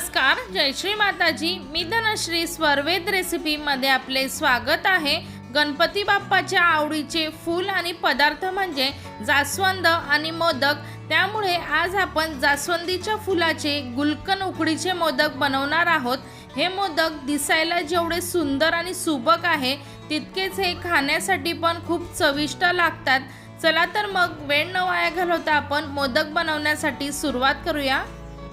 नमस्कार जयश्री माताजी. मी धनश्री स्वरवेद रेसिपीमध्ये आपले स्वागत आहे. गणपती बाप्पाच्या आवडीचे फूल आणि पदार्थ म्हणजे जास्वंद आणि मोदक. त्यामुळे आज आपण जास्वंदीच्या फुलाचे गुलकन उकडीचे मोदक बनवणार आहोत. हे मोदक दिसायला जेवढे सुंदर आणि सुबक आहे तितकेच हे खाण्यासाठी पण खूप चविष्ट लागतात. चला तर मग वेळ न वाया घालवता आपण मोदक बनवण्यासाठी सुरुवात करूया.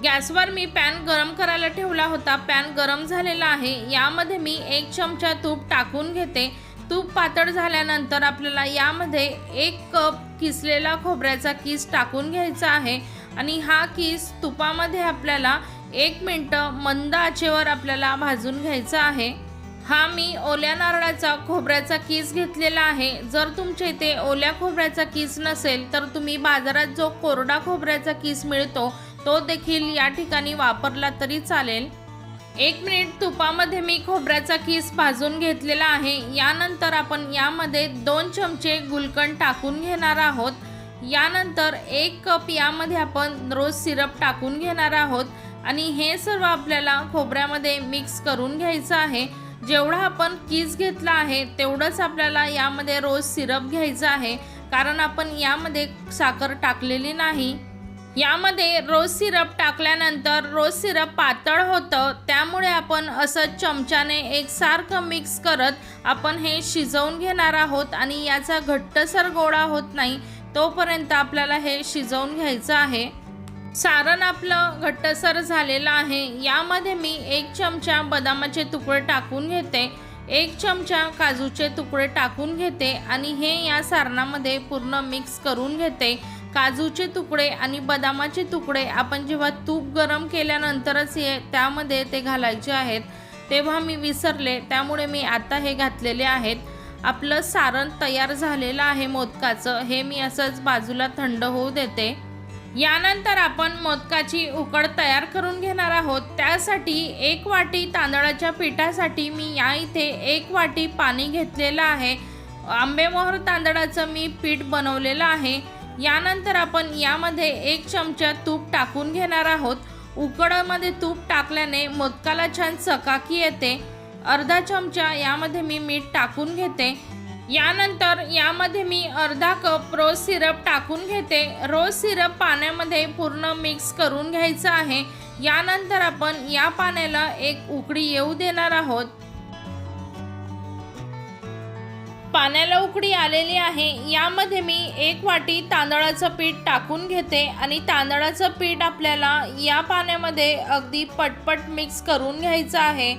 गॅसवर मी पॅन गरम करायला ठेवला होता. पॅन गरम झालेला आहे. यामध्ये मी एक चमचा तूप टाकून घेते. तूप पातळ झाल्यानंतर आपल्याला यामध्ये एक कप किसलेला खोबऱ्याचा किस टाकून घ्यायचा आहे. आणि हा किस तुपामध्ये आपल्याला एक मिनटं मंद आचेवर आपल्याला भाजून घ्यायचा आहे. हा मी ओल्या नारळाचा खोबऱ्याचा किस घेतलेला आहे. जर तुमच्या इथे ओल्या खोबऱ्याचा किस नसेल तर तुम्ही बाजारात जो कोरडा खोबऱ्याचा किस मिळतो तो देखील या ठिकाणी वापरला तरी चालेल. एक मिनिट तुपामध्ये मी खोबऱ्याचा किस भाजून घेतलेला आहे. यानंतर आपण यामध्ये दोन चमचे गुलकंद टाकून घेणार आहोत. यानंतर एक कप यामध्ये आपण रोज सिरप टाकून घेणार आहोत. आणि हे सर्व आपल्याला खोबऱ्यामध्ये मिक्स करून घ्यायचं आहे. जेवढा आपण किस घेतला आहे तेवढंच आपल्याला यामध्ये रोज सिरप घ्यायचं आहे. कारण आपण यामध्ये साखर टाकलेली नाही. यामध्ये रोज सिरप टाकल्यानंतर रोज सिरप पातळ होतं. त्यामुळे आपण असं चमच्याने एकसारखं मिक्स करत आपण हे शिजवून घेणार आहोत आणि याचा घट्टसर गोळा होत नाही तोपर्यंत आपल्याला हे शिजवून घ्यायचं आहे. सारण आपलं घट्टसर झालेलं आहे. यामध्ये मी एक चमचा बदामाचे तुकडे टाकून घेते. एक चमचा काजूचे तुकडे टाकून घेते आणि हे या सारणामध्ये पूर्ण मिक्स करून घेते. काजूचे तुकडे आणि बदामाचे तुकडे आपण जेव्हा तूप गरम केल्यानंतरच हे त्यामध्ये ते घालायचे आहेत तेव्हा मी विसरले त्यामुळे मी आता हे घातलेले आहेत. आपलं सारण तयार झालेलं आहे मोदकाचं हे मी असंच बाजूला थंड होऊ देते. यानंतर आपण मोदकाची उकड तयार करून घेणार आहोत. त्यासाठी एक वाटी तांदळाच्या पिठासाठी मी या इथे एक वाटी पाणी घेतलेलं आहे. आंबेमोहर तांदळाचं मी पीठ बनवलेलं आहे. यानंतर आपण यामध्ये एक चमचा तूप टाकून घेणार आहोत. उकडमध्ये तूप टाकल्याने मोदकाला छान चकाकी येते. अर्धा चमचा यामध्ये मी मीठ टाकून घेते. यानंतर यामध्ये मी अर्धा कप रोज सिरप टाकून घेते. रोज सिरप पाण्यामध्ये पूर्ण मिक्स करून घ्यायचं आहे. यानंतर आपण या पाण्याला एक उकडी येऊ देणार आहोत. पाण्याला उकडी आलेली आहे. यामध्ये मी एक वाटी तांदळाचं पीठ टाकून घेते आणि तांदळाचं पीठ आपल्याला या पाण्यामध्ये अगदी पटपट मिक्स करून घ्यायचं आहे.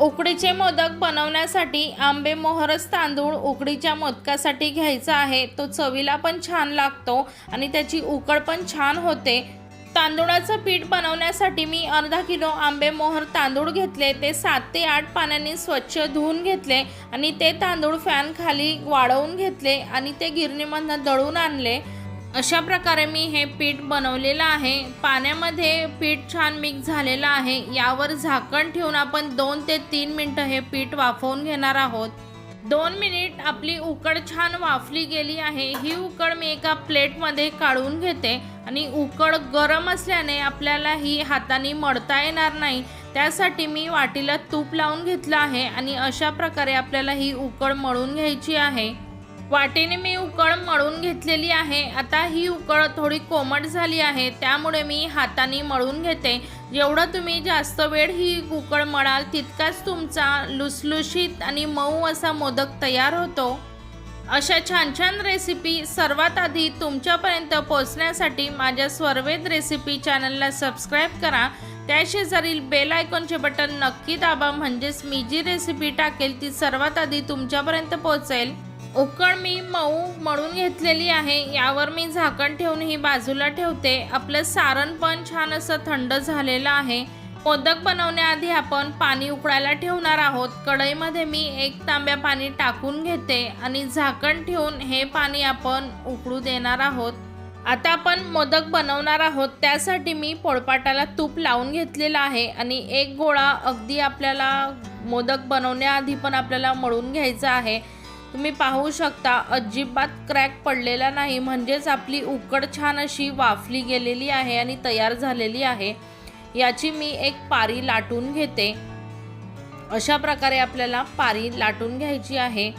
उकडीचे मोदक बनवण्यासाठी आंबे मोहरस तांदूळ उकडीच्या मोदकासाठी घ्यायचा आहे. तो चवीला पण छान लागतो आणि त्याची उकड पण छान होते. तांदूळाचं पीठ बनवण्यासाठी मी अर्धा किलो आंबे मोहर तांदूळ घेतले ते सात ते आठ पाण्याने स्वच्छ धुवून घेतले आणि ते तांदूळ फॅन खाली वाळवून घेतले आणि ते गिरणीमधनं दळून आणले. अशा प्रकारे मी हे पीठ बनवलेलं आहे. पाण्यामध्ये पीठ छान मिक्स झालेलं आहे. यावर झाकण ठेवून आपण दोन ते तीन मिनटं हे पीठ वाफवून घेणार आहोत. दोन मिनिट आपली उकड छान वाफली गेली आहे. ही उकड मी एका प्लेटमध्ये काढून घेते. आणि उकड गरम असल्याने आपल्याला ही हाताने मळता येणार नाही. त्यासाठी मी वाटीला तूप लावून घेतलं आहे आणि अशा प्रकारे आपल्याला ही उकड मळून घ्यायची आहे. वाटीने मी उकळ मळून घेतलेली आहे. आता ही उकळ थोडी कोमट झाली आहे. त्यामुळे मी हाताने मळून घेते. जेवढं तुम्ही जास्त वेळ ही उकळ मळाल तितकाच तुमचा लुसलुशीत आणि मऊ असा मोदक तयार होतो. अशा छान छान रेसिपी सर्वात आधी तुमच्यापर्यंत पोहोचण्यासाठी माझ्या स्वरवेद रेसिपी चॅनलला सबस्क्राईब करा. त्या शेजारील बेल आयकॉनचे बटन नक्की दाबा म्हणजेच मी जी रेसिपी टाकेल ती सर्वात आधी तुमच्यापर्यंत पोहोचेल. उकळ मी मऊ मळून घेतलेली आहे. यावर मी झाकण ठेवून ही बाजूला ठेवते. आपलं सारण पण छान असं थंड झालेलं आहे. मोदक बनवण्याआधी आपण पाणी उकळायला ठेवणार आहोत. कढईमध्ये मी एक तांब्या पाणी टाकून घेते आणि झाकण ठेवून हे पाणी आपण उकळू देणार आहोत. आता आपण मोदक बनवणार आहोत. त्यासाठी मी पोळपाटाला तूप लावून घेतलेलं आहे आणि एक गोळा अगदी आपल्याला मोदक बनवण्याआधी पण आपल्याला मळून घ्यायचा आहे. तुम्ही पाहू शकता अजिबात क्रॅक पडलेला नाही. म्हणजेच आपली उकड छान अशी वाफली गेलेली आहे आणि तयार झालेली आहे. याची मी एक पारी लाटून घेते. अशा प्रकारे आपल्याला पारी लाटून घ्यायची आहे.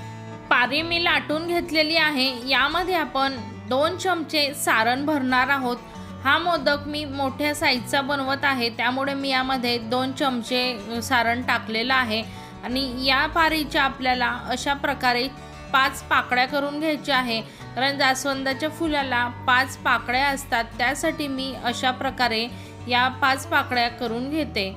पारी मी लाटून घेतलेली आहे. यामध्ये आपण दोन चमचे सारण भरणार आहोत. हा मोदक मी मोठ्या साईजचा बनवत आहे. त्यामुळे मी यामध्ये दोन चमचे सारण टाकलेलं आहे. आणि या पारीच्या आपल्याला अशा प्रकारे पाच पाकळ्या करून घ्यायच्या आहे. कारण जास्वंदाच्या फुलाला पाच पाकळ्या असतात. त्यासाठी मी अशा प्रकारे या पाच पाकळ्या करून घेते.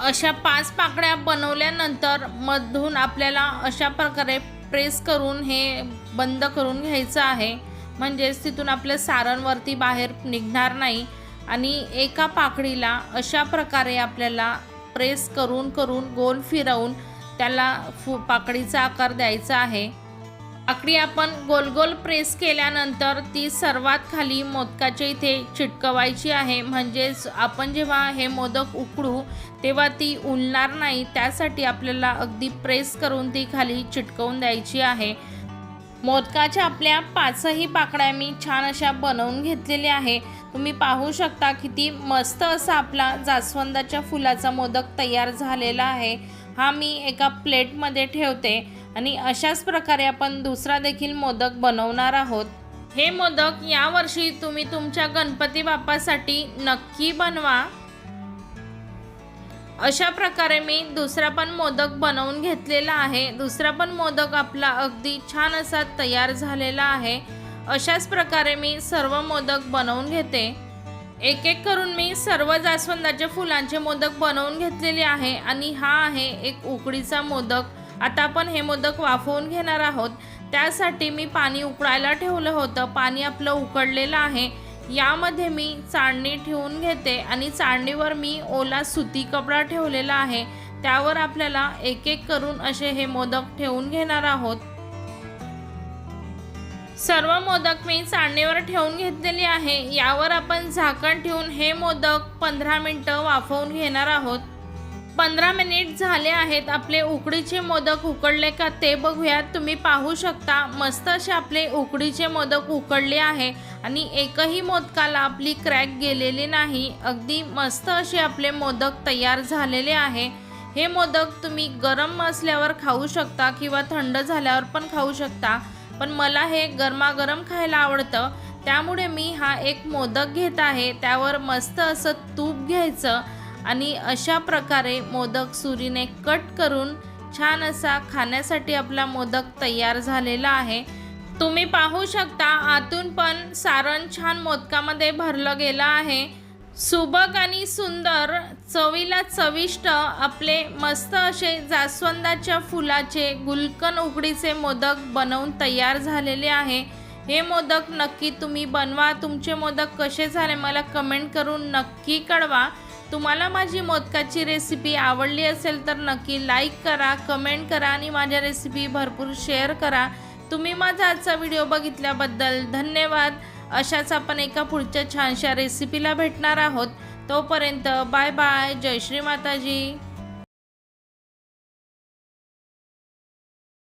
अशा पाच पाकळ्या बनवल्यानंतर मधून आपल्याला अशा प्रकारे प्रेस करून हे बंद करून घ्यायचं आहे. म्हणजेच तिथून आपल्या सारणवरती बाहेर निघणार नाही. आणि एका पाकळीला अशा प्रकारे आपल्याला प्रेस करून करून गोल फिरवून त्याला फु पाकळीचा आकार द्यायचा आहे. आकडी आपण गोल गोल प्रेस केल्यानंतर ती सर्वात खाली मोदकाच्या इथे चिटकवायची आहे. म्हणजेच आपण जेव्हा हे मोदक उकडू तेव्हा ती उलणार नाही. त्यासाठी आपल्याला अगदी प्रेस करून ती खाली चिटकवून द्यायची आहे. मोदकाच्या आपल्या पाचही पाकळ्या मी छान अशा बनवून घेतलेल्या आहे. तुम्ही पाहू शकता किती मस्त असा आपला जास्वंदाच्या फुलाचा मोदक तयार झालेला आहे. हा मी एका प्लेटमध्ये ठेवते आणि अशाच प्रकारे आपण दुसरा देखील मोदक बनवणार आहोत. हे मोदक यावर्षी तुम्ही तुमच्या गणपती बाप्पासाठी नक्की बनवा. अशा प्रकारे मी दुसरा पण मोदक बनवून घेतलेला आहे. दुसरा पण मोदक आपला अगदी छान असा तयार झालेला आहे. अशाच प्रकारे मी सर्व मोदक बनवून घेते. एक एक करून मी सर्व जास्वंदाच्या फुलांचे मोदक बनवून घेतलेले आहे आणि हा आहे एक उकडीचा मोदक. आता आपण हे मोदक वाफवून घेणार आहोत. त्यासाठी मी पाणी उकळायला ठेवलं होतं. पाणी आपलं उकडलेलं आहे. यामध्ये मी चाळणी ठेवून घेते आणि चाळणीवर मी ओला सुती कपडा ठेवलेला आहे. त्यावर आपल्याला एक एक करून असे हे मोदक ठेवून घेणार आहोत. सर्व मोदक मी चाळणीवर ठेवून घेतलेली आहे. यावर आपण झाकण ठेवून हे मोदक पंधरा मिनटं वाफवून घेणार आहोत. पंधरा मिनिट झाले आहेत. आपले उकडीचे मोदक उकडले का ते बघूयात. तुम्ही पाहू शकता मस्त असे आपले उकडीचे मोदक उकडले आहे आणि एकही मोदकाला आपली क्रॅक गेलेली नाही. अगदी मस्त असे आपले मोदक तयार झालेले आहे. हे मोदक तुम्ही गरम असल्यावर खाऊ शकता किंवा थंड झाल्यावर पण खाऊ शकता. पण मला हे गरमागरम खायला आवडतं. त्यामुळे मी हा एक मोदक घेत आहे. त्यावर मस्त असं तूप घ्यायचं आणि अशा प्रकारे मोदक सुरीने कट करून छान असा खाण्यासाठी आपला मोदक तयार झालेला आहे. तुम्ही पाहू शकता आतून पण सारण छान मोदकामध्ये भरलं गेलं आहे. सुबक आणि सुंदर चवीला चविष्ट आपले मस्त असे जास्वंदाच्या फुलाचे गुलकन उकडीचे मोदक बनवून तयार झालेले आहे. हे मोदक नक्की तुम्ही बनवा. तुमचे मोदक कसे झाले मला कमेंट करून नक्की कळवा. तुम्हाला माझी मोदकाची रेसिपी आवडली असेल तर नक्की लाईक करा कमेंट करा आणि माझ्या रेसिपी भरपूर शेअर करा. तुम्ही माझा आजचा व्हिडिओ बघितल्याबद्दल धन्यवाद. अशाच आपण एका पुढच्या छानशा रेसिपीला भेटणार आहोत. तोपर्यंत बाय बाय. जय श्री माताजी.